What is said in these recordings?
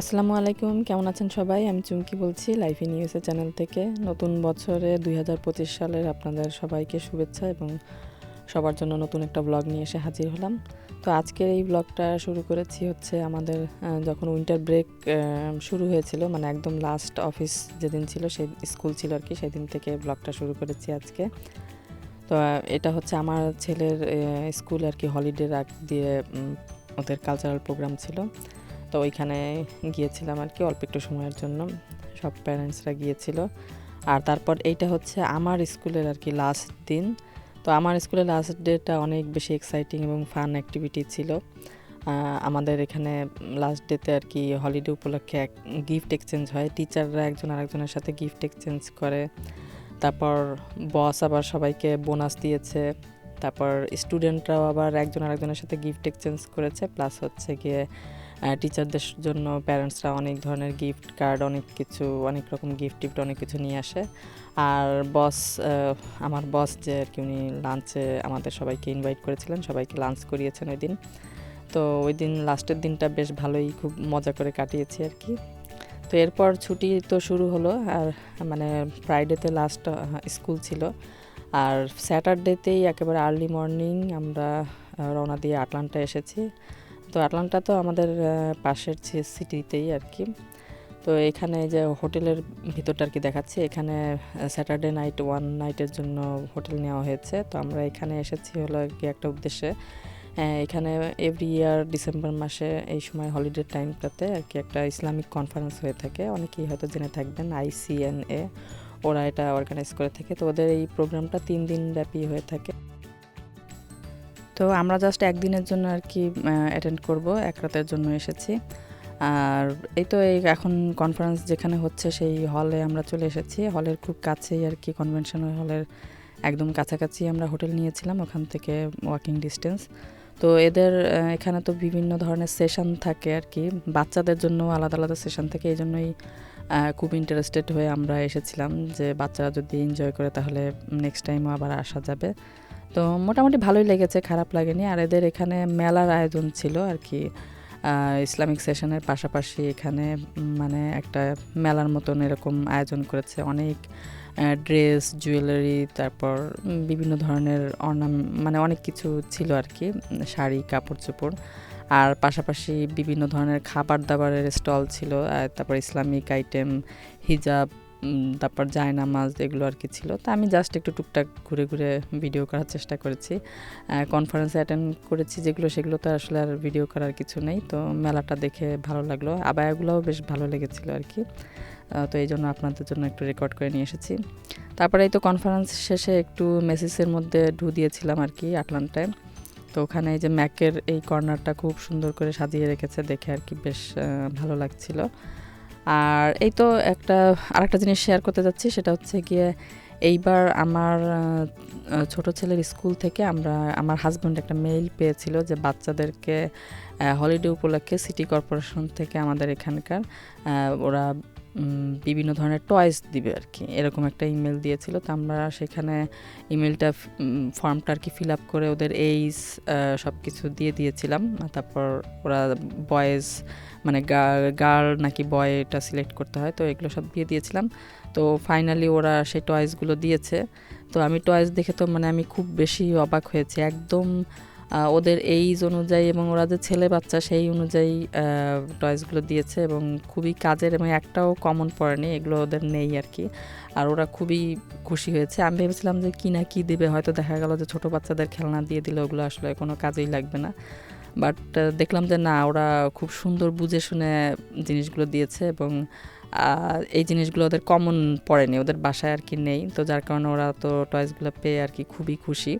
আসসালামু আলাইকুম, কেমন আছেন সবাই? আমি চুমকি বলছি লাইফ ইন ইউএসএ চ্যানেল থেকে। নতুন বছরে দুই হাজার পঁচিশ সালের আপনাদের সবাইকে শুভেচ্ছা এবং সবার জন্য নতুন একটা ব্লগ নিয়ে এসে হাজির হলাম। তো আজকের এই ব্লগটা শুরু করেছি হচ্ছে আমাদের যখন উইন্টার ব্রেক শুরু হয়েছিল মানে একদম লাস্ট অফিস যেদিন ছিল, সেই স্কুল ছিল আর কি, সেদিন থেকে ব্লগটা শুরু করেছি আজকে। তো এটা হচ্ছে আমার ছেলের স্কুল আর কি হলিডে রাখ দিয়ে ওদের কালচারাল প্রোগ্রাম ছিল। তো ওইখানে গিয়েছিলাম আর কি অল্প একটু সময়ের জন্য। সব প্যারেন্টসরা গিয়েছিল। আর তারপর এইটা হচ্ছে আমার স্কুলের আর কি লাস্ট দিন। তো আমার স্কুলের লাস্ট ডেটা অনেক বেশি এক্সাইটিং এবং ফান অ্যাক্টিভিটি ছিল। আমাদের এখানে লাস্ট ডেতে আর কি হলিডে উপলক্ষে এক গিফট এক্সচেঞ্জ হয়। টিচাররা একজন আরেকজনের সাথে গিফট এক্সচেঞ্জ করে। তারপর বস আবার সবাইকে বোনাস দিয়েছে। তারপর স্টুডেন্টরাও আবার একজন আরেকজনের সাথে গিফট এক্সচেঞ্জ করেছে। প্লাস হচ্ছে গিয়ে টিচারদের জন্য প্যারেন্টসরা অনেক ধরনের গিফট কার্ড অনেক কিছু, অনেক রকম গিফট টিফট, অনেক কিছু নিয়ে আসে। আর বস আমার বস যে আর কি, উনি লাঞ্চে আমাদের সবাইকে ইনভাইট করেছিলেন, সবাইকে লাঞ্চ করিয়েছেন ওই দিন। তো ওই দিন লাস্টের দিনটা বেশ ভালোই, খুব মজা করে কাটিয়েছি আর কি। তো এরপর ছুটি তো শুরু হলো, আর মানে ফ্রাইডেতে লাস্ট স্কুল ছিল। আর স্যাটারডেতেই একেবারে আর্লি মর্নিং আমরা রওনা দিয়ে আটলান্টা এসেছি। তো আটলান্টা তো আমাদের পাশের সিটিতেই আর কি তো এখানে যে হোটেলের ভিতরটা আর কি দেখাচ্ছি, এখানে স্যাটারডে নাইট ওয়ান নাইটের জন্য হোটেল নেওয়া হয়েছে। তো আমরা এখানে এসেছি হলো আর কি একটা উদ্দেশ্যে এখানে এভরি ইয়ার ডিসেম্বর মাসে এই সময় হলিডে টাইমটাতে আর কি একটা ইসলামিক কনফারেন্স হয়ে থাকে। অনেকেই হয়তো জেনে থাকবেন আইসিএনএ ওরা এটা অর্গানাইজ করে থাকে। তো ওদের এই প্রোগ্রামটা তিন দিন ব্যাপী হয়ে থাকে। তো আমরা জাস্ট একদিনের জন্য আর কি অ্যাটেন্ড করব। এক রাতের জন্য এসেছি। আর এই তো এই এখন কনফারেন্স যেখানে হচ্ছে সেই হলে আমরা চলে এসেছি। হলের খুব কাছেই আর কি কনভেনশন হলের একদম কাছাকাছি আমরা হোটেল নিয়েছিলাম, ওখান থেকে ওয়াকিং ডিস্টেন্স তো এদের এখানে তো বিভিন্ন ধরনের সেশন থাকে আর কি। বাচ্চাদের জন্য আলাদা আলাদা সেশন থাকে। এই জন্যই খুব ইন্টারেস্টেড হয়ে আমরা এসেছিলাম যে বাচ্চারা যদি এনজয় করে তাহলে নেক্সট টাইমও আবার আসা যাবে। তো মোটামুটি ভালোই লেগেছে, খারাপ লাগেনি। আর এদের এখানে মেলার আয়োজন ছিল আর কি। ইসলামিক সেশনের পাশাপাশি এখানে মানে একটা মেলার মতন এরকম আয়োজন করেছে। অনেক ড্রেস, জুয়েলারি, তারপর বিভিন্ন ধরনের অর্নাম মানে অনেক কিছু ছিল আর কি, শাড়ি, কাপড় চোপড়। আর পাশাপাশি বিভিন্ন ধরনের খাবার দাবারের স্টল ছিল তারপর ইসলামিক আইটেম, হিজাব তারপর জায়নামাজ এগুলো আর কি ছিল। তো আমি জাস্ট একটু টুকটাক ঘুরে ঘুরে ভিডিও করার চেষ্টা করেছি। কনফারেন্সে অ্যাটেন্ড করেছি যেগুলো সেগুলো তো আসলে আর ভিডিও করার কিছু নেই। তো মেলাটা দেখে ভালো লাগল। আবায়াগুলোও বেশ ভালো লেগেছিল আর কি। তো এই জন্য আপনাদের জন্য একটু রেকর্ড করে নিয়ে এসেছি। তারপরে এই তো কনফারেন্স শেষে একটু মেসেজের মধ্যে ঢু দিয়েছিলাম আর কি আটলান্টায় তো ওখানে এই যে ম্যাকের এই কর্নারটা খুব সুন্দর করে সাজিয়ে রেখেছে দেখে আর কি বেশ ভালো লাগছিল। আর এই তো একটা, আরেকটা জিনিস শেয়ার করতে যাচ্ছি, সেটা হচ্ছে গিয়ে এইবার আমার ছোট ছেলের স্কুল থেকে আমরা, আমার হাজব্যান্ড একটা মেইল পেয়েছিল যে বাচ্চাদেরকে হলিডে উপলক্ষে সিটি কর্পোরেশন থেকে আমাদের এখানকার ওরা বিভিন্ন ধরনের টয়েস দিবে আর কি এরকম একটা ইমেল দিয়েছিল তো আমরা সেখানে ইমেলটা ফর্মটা আর কি ফিল আপ করে ওদের এইজ সব কিছু দিয়ে দিয়েছিলাম। তারপর ওরা বয়েজ মানে গার্ল নাকি বয় এটা সিলেক্ট করতে হয়, তো এগুলো সব দিয়ে দিয়েছিলাম। তো ফাইনালি ওরা সেই টয়েসগুলো দিয়েছে। তো আমি টয়েস দেখে তো মানে আমি খুব বেশি অবাক হয়েছি। একদম ওদের এইজ অনুযায়ী এবং ওরা যে ছেলে বাচ্চা সেই অনুযায়ী টয়েসগুলো দিয়েছে এবং খুবই কাজের এবং একটাও কমন পড়েনি, এগুলো ওদের নেই আর কি আর ওরা খুবই খুশি হয়েছে। আমি ভেবেছিলাম যে কি না কী দেবে, হয়তো দেখা গেল যে ছোটো বাচ্চাদের খেলনা দিয়ে দিলে ওগুলো আসলে কোনো কাজেই লাগবে না। বাট দেখলাম যে না, ওরা খুব সুন্দর বুঝে শুনে জিনিসগুলো দিয়েছে এবং এই জিনিসগুলো ওদের কমন পড়েনি, ওদের বাসায় আর কি নেই। তো যার কারণে ওরা তো টয়েসগুলো পেয়ে আর কি খুবই খুশি।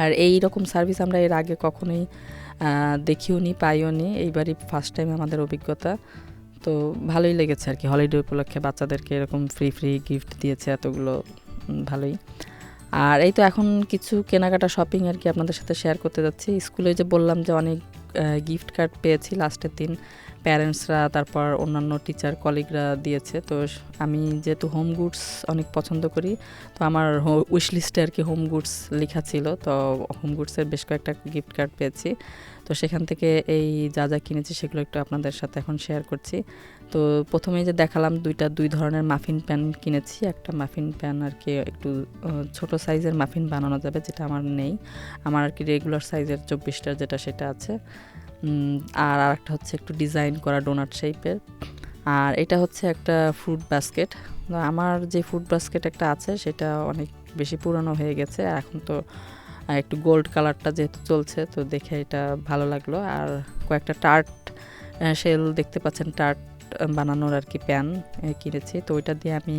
আর এই রকম সার্ভিস আমরা এর আগে কখনোই দেখিও নি পাইও নি এইবারই ফার্স্ট টাইম আমাদের অভিজ্ঞতা। তো ভালোই লেগেছে আর কি। হলিডে উপলক্ষে বাচ্চাদেরকে এরকম ফ্রি ফ্রি গিফট দিয়েছে এতগুলো ভালোই। আর এই তো এখন কিছু কেনাকাটা শপিং আর কি আপনাদের সাথে শেয়ার করতে যাচ্ছি। স্কুলে যে বললাম যে অনেক গিফট কার্ড পেয়েছি লাস্টের দিন। প্যারেন্টসরা তারপর অন্যান্য টিচার কলিগরা দিয়েছে। তো আমি যেহেতু হোম গুডস অনেক পছন্দ করি, তো আমার উইশ লিস্টে আর কি হোম গুডস লেখা ছিল। তো হোম গুডসের বেশ কয়েকটা গিফট কার্ড পেয়েছি। তো সেখান থেকে এই যা যা কিনেছি সেগুলো একটু আপনাদের সাথে এখন শেয়ার করছি। তো প্রথমেই যে দেখালাম দুইটা, দুই ধরনের মাফিন প্যান কিনেছি। একটা মাফিন প্যান আর কি একটু ছোট সাইজের মাফিন বানানো যাবে, যেটা আমার নেই। আমার আর কি রেগুলার সাইজের চব্বিশটা যেটা সেটা আছে। আর আরেকটা হচ্ছে একটু ডিজাইন করা ডোনাট শেপের আর এটা হচ্ছে একটা ফ্রুট বাস্কেট আমার যে ফ্রুট বাস্কেট একটা আছে, সেটা অনেক বেশি পুরনো হয়ে গেছে। আর এখন তো একটু গোল্ড কালারটা যেহেতু চলছে, তো দেখে এটা ভালো লাগল। আর কয়েকটা টার্ট শেল দেখতে পাচ্ছেন টার্ট বানানোর আর কি প্যান কিনেছি। তো ওইটা দিয়ে আমি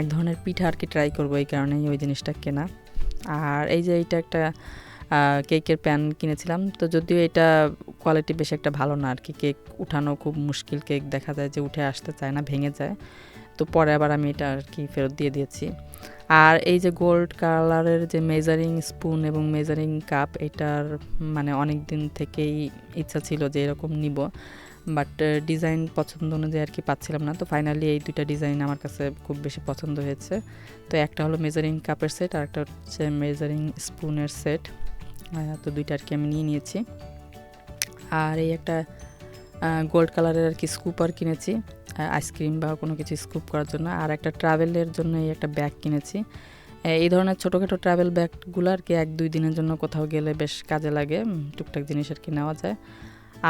এক ধরনের পিঠা আর কি ট্রাই করব, এই কারণেই ওই জিনিসটা কেনা। আর এই যে এইটা একটা কেকের প্যান কিনেছিলাম। তো যদিও এটা কোয়ালিটি বেশ একটা ভালো না আর কি কেক উঠানো খুব মুশকিল। কেক দেখা যায় যে উঠে আসতে চায় না, ভেঙে যায়। তো পরে আবার আমি এটা আর কি ফেরত দিয়ে দিয়েছি। আর এই যে গোল্ড কালারের যে মেজারিং স্পুন এবং মেজারিং কাপ এটার মানে অনেক দিন থেকেই ইচ্ছা ছিল যে এরকম নিব। বাট ডিজাইন পছন্দ অনুযায়ী আর কি পাচ্ছিলাম না। তো ফাইনালি এই দুইটা ডিজাইন আমার কাছে খুব বেশি পছন্দ হয়েছে। তো একটা হলো মেজারিং কাপের সেট আর একটা হচ্ছে মেজারিং স্পুনের সেট তো দুইটা আর কি আমি নিয়ে নিয়েছি। আর এই একটা গোল্ড কালারের আর কি স্কুপার কিনেছি আইসক্রিম বা কোনো কিছু স্কুপ করার জন্য। আর একটা ট্রাভেলের জন্য এই একটা ব্যাগ কিনেছি। এই ধরনের ছোটোখাটো ট্রাভেল ব্যাগগুলো আর কি এক দুই দিনের জন্য কোথাও গেলে বেশ কাজে লাগে টুকটাক জিনিস আর কি নেওয়া যায়।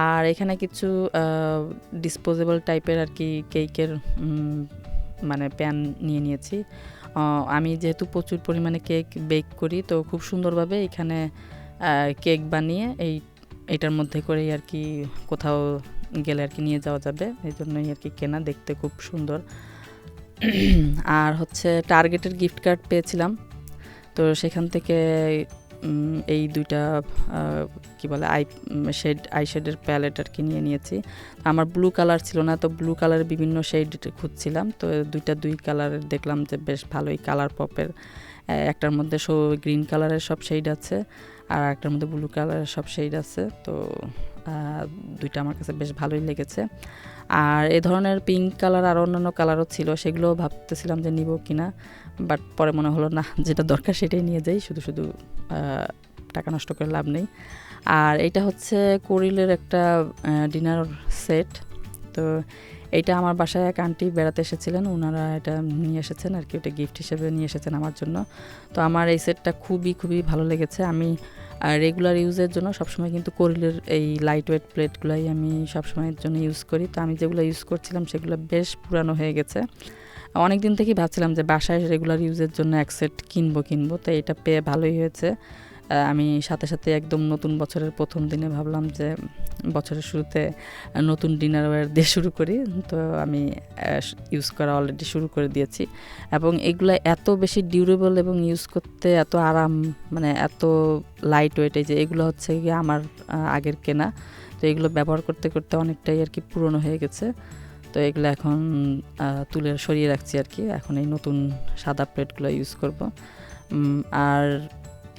আর এখানে কিছু ডিসপোজেবল টাইপের আর কি কেকের মানে প্যান নিয়ে নিয়েছি। আমি যেহেতু প্রচুর পরিমাণে কেক বেক করি, তো খুব সুন্দরভাবে এখানে কেক বানিয়ে এই, এটার মধ্যে করেই আর কি কোথাও গেলে আর কি নিয়ে যাওয়া যাবে। এই জন্যই আর কি কেনা দেখতে খুব সুন্দর। আর হচ্ছে টার্গেটের গিফট কার্ড পেয়েছিলাম। তো সেখান থেকে এই দুইটা কি বলে, আই, শেড, আই শেডের প্যালেট আর কি নিয়ে নিয়েছি। আমার ব্লু কালার ছিল না, তো ব্লু কালারের বিভিন্ন শেড খুঁজছিলাম। তো দুইটা দুই কালারের দেখলাম যে বেশ ভালোই কালার পপের একটার মধ্যে সো, গ্রিন কালারের সব শেড আছে। আর একটার মধ্যে ব্লু কালারের সব শেড আছে, তো দুইটা আমার কাছে বেশ ভালোই লেগেছে। আর এ ধরনের পিঙ্ক কালার আর অন্যান্য কালারও ছিল সেগুলো ভাবতেছিলাম যে নিব কিনা বাট পরে মনে হলো, না, যেটা দরকার সেটাই নিয়ে যাই, শুধু শুধু টাকা নষ্ট করে লাভ নেই। আর এটা হচ্ছে কোরিলের একটা ডিনার সেট তো এইটা আমার বাসায় এক আন্টি বেড়াতে এসেছিলেন ওনারা এটা নিয়ে এসেছেন আর কি, ওটা গিফট হিসেবে নিয়ে এসেছেন আমার জন্য। তো আমার এই সেটটা খুবই খুবই ভালো লেগেছে। আমি রেগুলার ইউজের জন্য সবসময় কিন্তু কোরিলের এই লাইট ওয়েট প্লেটগুলাই আমি সবসময়ের জন্য ইউজ করি। তো আমি যেগুলো ইউজ করছিলাম সেগুলো বেশ পুরানো হয়ে গেছে। অনেক দিন থেকেই ভাবছিলাম যে বাসায় রেগুলার ইউজের জন্য এক সেট কিনবো কিনবো। তো এটা পেয়ে ভালোই হয়েছে। আমি সাথে সাথে একদম নতুন বছরের প্রথম দিনে ভাবলাম যে বছরের শুরুতে নতুন ডিনার ওয়্যার দিয়ে শুরু করি। তো আমি ইউজ করা অলরেডি শুরু করে দিয়েছি। এবং এগুলো এত বেশি ডিউরেবল এবং ইউজ করতে এত আরাম মানে এত লাইট ওয়েট যে এগুলো হচ্ছে গিয়ে আমার আগের কেনা। তো এগুলো ব্যবহার করতে করতে অনেকটাই আর কি পুরনো হয়ে গেছে। তো এগুলো এখন তুলে সরিয়ে রাখছি আর কি। এখন এই নতুন সাদা প্লেটগুলো ইউজ করব। আর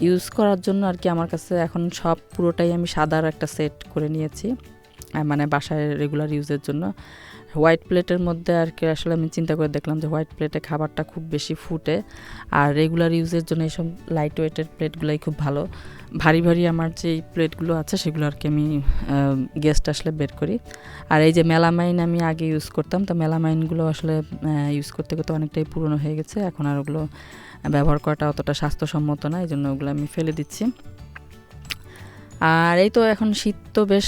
ইউজ করার জন্য আর কি আমার কাছে এখন সব পুরোটাই আমি সাদার একটা সেট করে নিয়েছি মানে বাসায় রেগুলার ইউজের জন্য। হোয়াইট প্লেটের মধ্যে আর কি আসলে আমি চিন্তা করে দেখলাম যে হোয়াইট প্লেটে খাবারটা খুব বেশি ফুটে, আর রেগুলার ইউজের জন্য এইসব লাইট ওয়েটের প্লেটগুলোই খুব ভালো। ভারী ভারী আমার যে প্লেটগুলো আছে সেগুলো আর কি আমি গেস্ট আসলে বের করি। আর এই যে মেলামাইন আমি আগে ইউজ করতাম, তো মেলামাইনগুলো আসলে ইউজ করতে করতে অনেকটাই পুরনো হয়ে গেছে, এখন আর ওগুলো ব্যবহার করাটা অতটা স্বাস্থ্যসম্মত না এই জন্য ওগুলো আমি ফেলে দিচ্ছি। আর এই তো এখন শীত তো বেশ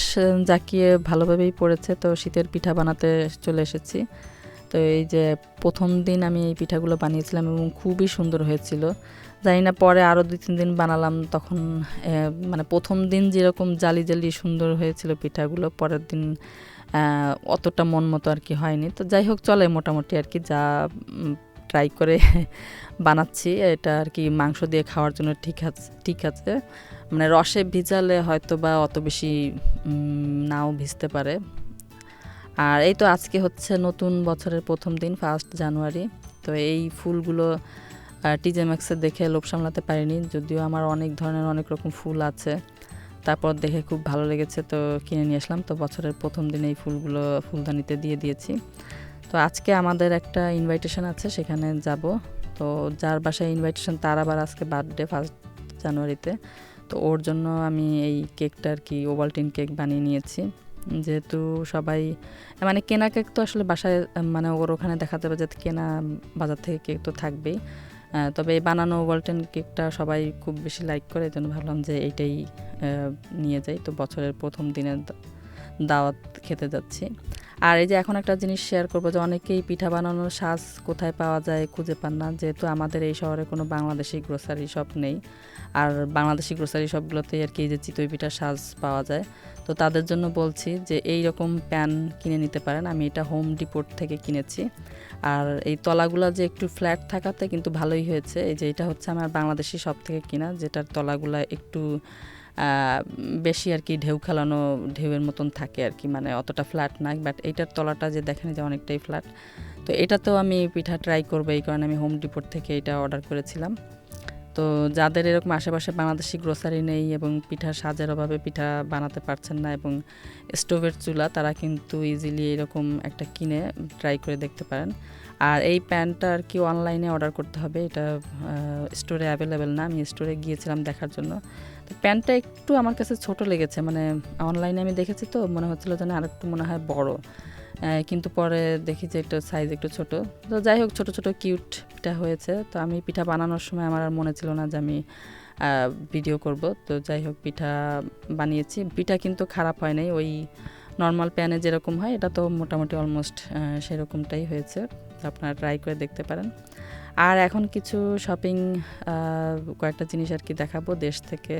জাঁকিয়ে ভালোভাবেই পড়েছে, তো শীতের পিঠা বানাতে চলে এসেছি। তো এই যে প্রথম দিন আমি এই পিঠাগুলো বানিয়েছিলাম এবং খুবই সুন্দর হয়েছিল। জানি না পরে আরও দুই তিন দিন বানালাম, তখন মানে প্রথম দিন যেরকম জালি জালি সুন্দর হয়েছিল পিঠাগুলো, পরের দিন অতটা মন মতো আর কি হয়নি। তো যাই হোক, চলে মোটামুটি আর কি যা ট্রাই করে বানাচ্ছি। এটা আর কি মাংস দিয়ে খাওয়ার জন্য ঠিক আছে ঠিক আছে। মানে রসে ভিজালে হয়তো বা অত বেশি নাও ভিজতে পারে। আর এই তো আজকে হচ্ছে নতুন বছরের প্রথম দিন ফার্স্ট জানুয়ারি তো এই ফুলগুলো টিজে ম্যাক্সে দেখে লোভ সামলাতে পারিনি। যদিও আমার অনেক ধরনের অনেক রকম ফুল আছে। তারপর দেখে খুব ভালো লেগেছে, তো কিনে নিয়ে আসলাম। তো বছরের প্রথম দিন এই ফুলগুলো, ফুলদানিতে দিয়ে দিয়েছি। তো আজকে আমাদের একটা ইনভাইটেশন আছে, সেখানে যাব। তো যার বাসায় ইনভাইটেশন তার আবার আজকে বার্থডে ফার্স্ট জানুয়ারিতে। তো ওর জন্য আমি এই কেকটা আর কি ওভালটিন কেক বানিয়ে নিয়েছি। যেহেতু সবাই মানে কেনা কেক তো আসলে বাসায় মানে ওর ওখানে দেখা যাবে যে কেনা বাজার থেকে কেক তো থাকবেই। তবে এই বানানো ওভালটেন কেকটা সবাই খুব বেশি লাইক করে, এই জন্য ভাবলাম যে এইটাই নিয়ে যাই। তো বছরের প্রথম দিনের দাওয়াত খেতে যাচ্ছি। আর এই যে এখন একটা জিনিস শেয়ার করব যে অনেকেই পিঠা বানানোর সাজ কোথায় পাওয়া যায় খুঁজে পান না। যেহেতু আমাদের এই শহরে কোনো বাংলাদেশি গ্রোসারি শপ নেই। আর বাংলাদেশি গ্রোসারি শপগুলোতে আর কি যে চিতই পিঠার সাজ পাওয়া যায়। তো তাদের জন্য বলছি যে এই রকম প্যান কিনে নিতে পারেন। আমি এটা হোম ডিপোর্ট থেকে কিনেছি। আর এই তলাগুলো যে একটু ফ্ল্যাট থাকাতে কিন্তু ভালোই হয়েছে। এই যে এটা হচ্ছে আমার বাংলাদেশি শপ থেকে কিনা, যেটার তলাগুলা একটু বেশি আর কি ঢেউ খেলানো, ঢেউয়ের মতন থাকে আর কি মানে অতটা ফ্ল্যাট না বাট এইটার তলাটা যে দেখেন যে অনেকটাই ফ্ল্যাট তো এটাতেও আমি পিঠা ট্রাই করব, এই কারণে আমি হোম ডিপোর্ট থেকে এটা অর্ডার করেছিলাম। তো যাদের এরকম আশেপাশে বাংলাদেশি গ্রোসারি নেই এবং পিঠা সাজের অভাবে পিঠা বানাতে পারছেন না এবং স্টোভের চুলা, তারা কিন্তু ইজিলি এরকম একটা কিনে ট্রাই করে দেখতে পারেন। আর এই প্যান্টটা আর কি অনলাইনে অর্ডার করতে হবে, এটা স্টোরে অ্যাভেলেবেল না। আমি স্টোরে গিয়েছিলাম দেখার জন্য। তো প্যান্টটা একটু আমার কাছে ছোট লেগেছে মানে অনলাইনে আমি দেখেছি তো, মনে হচ্ছিল যেন আর একটু মনে হয় বড়। কিন্তু পরে দেখি যে একটু সাইজ একটু ছোট। তো যাই হোক, ছোট ছোট কিউট পিঠা হয়েছে। তো আমি পিঠা বানানোর সময় আমার আর মনে ছিল না যে আমি ভিডিও করব। তো যাই হোক, পিঠা বানিয়েছি। পিঠা কিন্তু খারাপ হয় নাই। ওই নর্মাল প্যানে যেরকম হয়, এটা তো মোটামুটি অলমোস্ট সেরকমটাই হয়েছে। আপনারা ট্রাই করে দেখতে পারেন। আর এখন কিছু শপিং কয়েকটা জিনিস আর কি দেখাবো। দেশ থেকে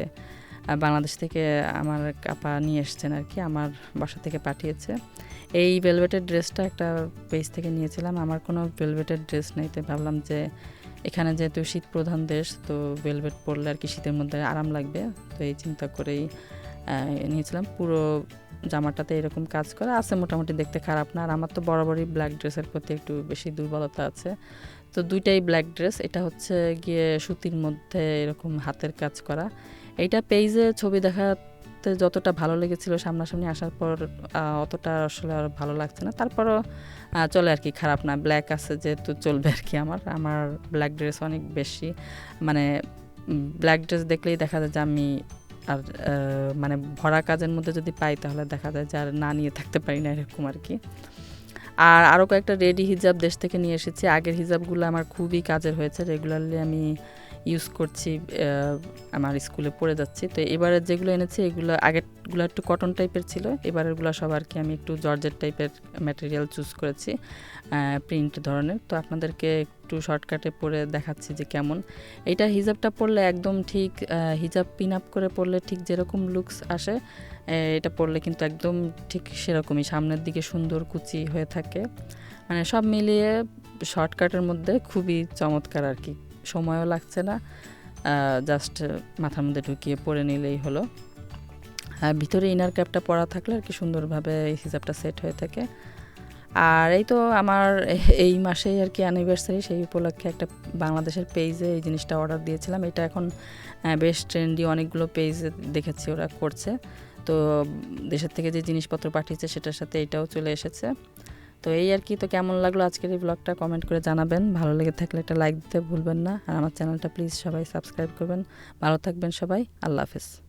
বাংলাদেশ থেকে আমার আপা নিয়ে এসছেন আর কি, আমার বাসা থেকে পাঠিয়েছে। এই ভেলভেটের ড্রেসটা একটা পেজ থেকে নিয়েছিলাম। আমার কোনো ভেলভেটের ড্রেস নেই তো ভাবলাম যে এখানে যেহেতু শীত প্রধান দেশ, তো ভেলভেট পরলে আর কি শীতের মধ্যে আরাম লাগবে। তো এই চিন্তা করেই নিয়েছিলাম। পুরো জামাটাতে এরকম কাজ করা আছে, মোটামুটি দেখতে খারাপ না। আর আমার তো বরাবরই ব্ল্যাক ড্রেসের প্রতি একটু বেশি দুর্বলতা আছে। তো দুইটাই ব্ল্যাক ড্রেস এটা হচ্ছে গিয়ে সুতির মধ্যে এরকম হাতের কাজ করা। এইটা পেজে ছবি দেখাতে যতটা ভালো লেগেছিল সামনাসামনি আসার পর অতটা আসলে আর ভালো লাগছে না। তারপরও চলে আর কি খারাপ না। ব্ল্যাক আছে যেহেতু চলবে আর কি আমার। আমার ব্ল্যাক ড্রেস অনেক বেশি মানে ব্ল্যাক ড্রেস দেখলেই দেখা যায় যে আমি আর মানে ভরা কাজের মধ্যে যদি পাই তাহলে দেখা যায় যে আর না নিয়ে থাকতে পারি না এরকম আর কি। আর আরও কয়েকটা রেডি হিজাব দেশ থেকে নিয়ে এসেছি। আগের হিজাবগুলো আমার খুবই কাজের হয়েছে। রেগুলারলি আমি ইউজ করছি আমার স্কুলে পড়ে যাচ্ছি। তো এবারে যেগুলো এনেছি, এগুলো আগেরগুলো একটু কটন টাইপের ছিল। এবারেরগুলো সব আর কি আমি একটু জর্জেট টাইপের ম্যাটেরিয়াল চুজ করেছি প্রিন্ট ধরনের। তো আপনাদেরকে একটু শর্টকাটে পরে দেখাচ্ছি যে কেমন। এইটা হিজাবটা পরলে একদম ঠিক হিজাব পিন আপ করে পরলে ঠিক যেরকম লুকস আসে এটা পরলে কিন্তু একদম ঠিক সেরকমই। সামনের দিকে সুন্দর কুচি হয়ে থাকে। মানে সব মিলিয়ে শর্টকাটের মধ্যে খুবই চমৎকার আর কি। সময়ও লাগছে না। জাস্ট মাথার মধ্যে ঢুকিয়ে পরে নিলেই হলো। আর ভিতরে ইনার ক্যাপটা পরা থাকলে আর কি সুন্দরভাবে এই হিজাবটা সেট হয়ে থাকে। আর এই তো আমার এই মাসেই আর কি অ্যানিভার্সারি সেই উপলক্ষে একটা বাংলাদেশের পেজে এই জিনিসটা অর্ডার দিয়েছিলাম। এটা এখন বেশ ট্রেন্ডি অনেকগুলো পেজ দেখেছি ওরা করছে। তো দেশের থেকে যে জিনিসপত্র পাঠিয়েছে সেটার সাথে এটাও চলে এসেছে। তো এই আর কি, তো কেমন লাগল আজকের এই ব্লগটা কমেন্ট করে জানাবেন। ভালো লেগে থাকলে একটা লাইক দিতে ভুলবেন না। আর আমার চ্যানেলটা প্লিজ সবাই সাবস্ক্রাইব করবেন। ভালো থাকবেন সবাই। আল্লাহ হাফেজ।